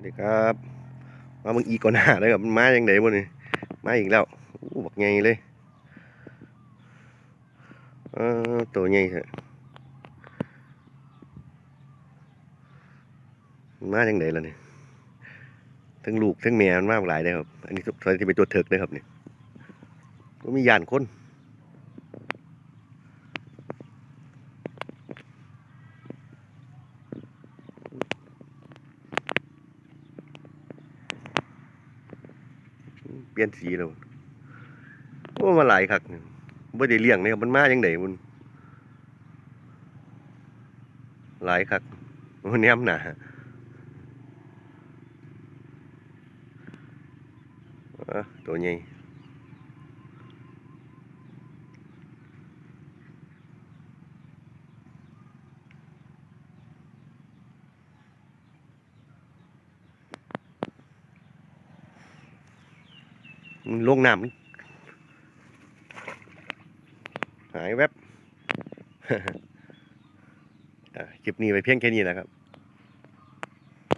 วัสดีครับ มามึงอีก่อนหน้าเลยครับมาอย่างไดบ่นี่มาอีกแล้วอู้บักใหญ่เลยเออตัวใหญ่เถอะมาอย่างไดล่ะนี่ทั้งลูกทั้งแม่มันมากหลายเลยครับ อันนี้ส่วที่เป็นตัวเถิกเลยครับนี่ก็มียานคน เปลี่ยนสีแล้วโอ้มาหลายคักไม่ได้เลี้ยงเนี่ยมันมาอย่างไดมันหลายคักมันแนมหนาอะตัวใหญ่ มันลงน้ำหายแวบคลิปนี้ไปเพียงแค่นี้นะครับ